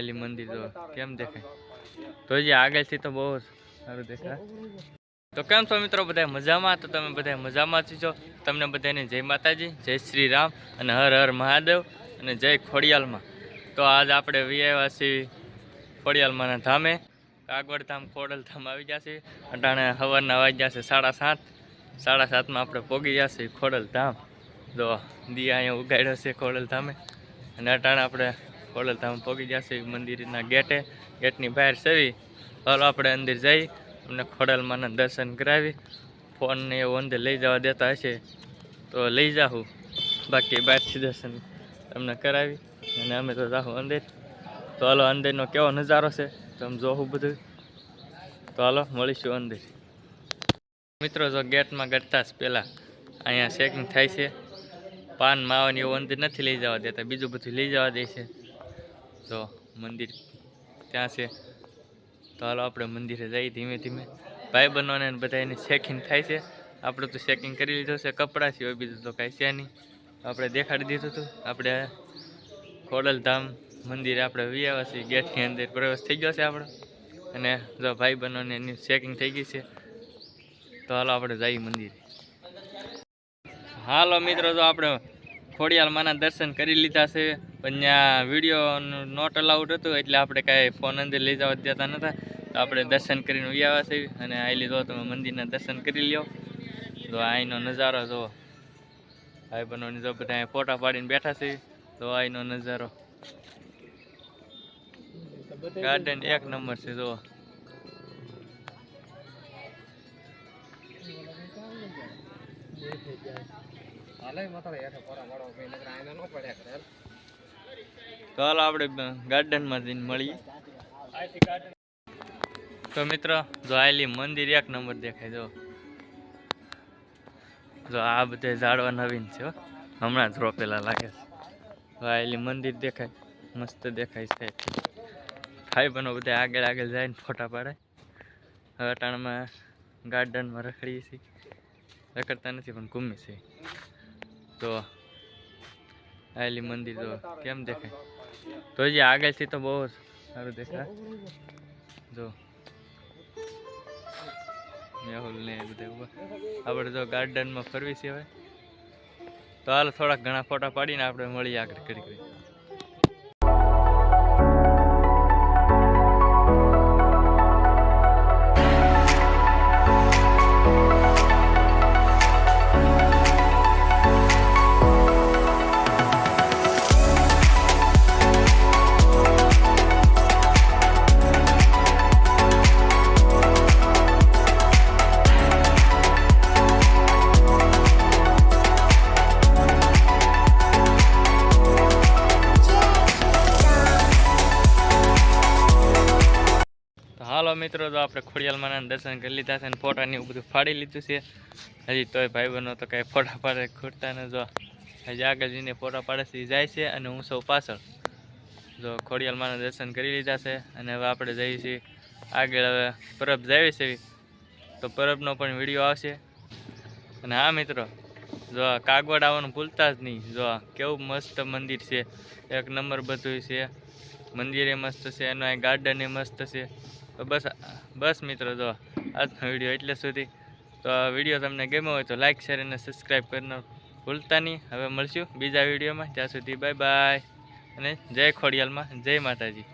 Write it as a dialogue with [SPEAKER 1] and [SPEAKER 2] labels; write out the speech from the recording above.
[SPEAKER 1] આવેલી મંદિર, જો, કેમ દેખાય? તો જે આગળથી તો બહુ સારું દેખાય. તો કેમ છો મિત્રો બધા મજામાં? તો તમે બધા મજામાં છો? તમને બધાને જય માતાજી, જય શ્રી રામ અને હર હર મહાદેવ અને જય ખોડિયાલમાં. તો આજ આપણે વિયાવા ખોડિયાલમાંના ધામે. કાગવડધામ ખોડલધામ આવી ગયા છે અટાણે સવારના વાગ્યા છે સાડા સાત. સાડા સાતમાં આપણે પોગી ગયા છીએ ખોડલધામ તો દિયા અહીંયા ઉગાડ્યો છે ખોડલધામે અને અટાણે આપણે ખોડલ પહોંચી ગયા છીએ મંદિરના ગેટે. ગેટની બહાર સેવી. હાલો આપણે અંદર જઈ, અમને ખોડલમાંના દર્શન કરાવી. ફોનને એવું અંદર લઈ જવા દેતા હશે. તો લઈ જાઉં બાકી બહારથી દર્શન તમને કરાવી અને અમે તો જાઉં અંદર. તો હાલો અંદરનો કેવો નજારો છે? તમે જોવું બધું. તો હાલો મળીશું અંદર. મિત્રો, જો ગેટમાં ગઢતા જ પહેલાં અહીંયા ચેકિંગ થાય છે. પાન, માવાની એવું અંદર નથી લઈ જવા દેતા. બીજું બધું લઈ જવા દે છે તો મંદિર ત્યાં છે. તો હાલો આપણે મંદિરે જઈએ ધીમે ધીમે. ભાઈ બનવાને બધા એની ચેકિંગ થાય છે. આપણે તો ચેકિંગ કરી લીધું છે. કપડાં સિવાય બીજું તો કાંઈ છે નહીં. આપણે દેખાડી દીધું હતું. આપણે ખોડલધામ મંદિરે આપણે વિયાવા છીએ. ગેટની અંદર પ્રવેશ થઈ ગયો છે આપણો. અને જો ભાઈ બનોને એની ચેકિંગ થઈ ગઈ છે. તો હાલો આપણે જઈએ મંદિરે. હાલો મિત્રો, તો આપણે ખોડિયાલ માના દર્શન કરી લીધા છે. પણ ત્યાં વીડિયો નોટ અલાઉડ હતું, એટલે આપણે કાંઈ ફોન અંદર લઈ જવા દેતા નતા. તો આપણે દર્શન કરીને વિયાવા છે અને આ લીધો તમે મંદિરના દર્શન કરી લ્યો. તો અહીંનો નજારો જુઓ. ભાઈ બનોની જો બધા ફોટા પાડીને બેઠા છે. તો અહીંનો નજારો. ગાર્ડન એક નંબર છે, જુઓ. તો હાલો આપણે ગાર્ડનમાં જઈને મળીએ. તો મિત્રો, જો આયલી મંદિર એક નંબર દેખાય, જો. જો આ બધે ઝાડવા નવીન છે. હમણાં જ રોપેલા લાગે છે. આયલી મંદિર દેખાય, મસ્ત દેખાય છે ભાઈ બનો બધા આગળ આગળ જઈને ફોટા પાડે. હવે ટાણમાં ગાર્ડનમાં રખડીએ છીએ. રખડતા નથી, પણ ઘૂમી છે તો આયલી મંદિર જો કેમ દેખાય? તો જે આગળથી તો બહુ સારું દેખાય. જો. મેહુલ ને બધા ઊભા. આપણે જો ગાર્ડનમાં ફરવી છે હવે. તો હાલ થોડાક ઘણા ફોટા પાડીને આપણે મળીએ આગળ કરી તો મિત્રો, તો આપણે ખોડિયાલમાંના દર્શન કરી લીધા છે અને ફોટાને બધું ફાડી લીધું છે. હજી તોય ભાઈ બહેનો તો કાંઈ ફોટા પાડે ખૂટતા ન જો. હજી આગળ જઈને ફોટા પાડે જાય છે અને હું સૌ પાછળ જો ખોડિયાલમાંના દર્શન કરી લીધા છે. અને હવે આપણે જઈએ છીએ આગળ, હવે પરબ જાવી છે. તો પરબનો પણ વીડિયો આવશે. અને હા મિત્રો, જો કાગવડ આવવાનું ભૂલતા જ નહીં. જો કેવું મસ્ત મંદિર છે. એક નંબર બધું છે. મંદિરે મસ્ત છે, એનો ગાર્ડન એ મસ્ત છે. તો બસ બસ મિત્રો, જો આજનો વીડિયો એટલે સુધી. તો આ વીડિયો તમને ગમ્યો હોય તો લાઇક શેર અને સબસ્ક્રાઈબ કરીને ભૂલતા નહીં. હવે મળશું બીજા વિડીયોમાં. ત્યાં સુધી બાય બાય અને જય ખોડિયાલમાં. જય માતાજી.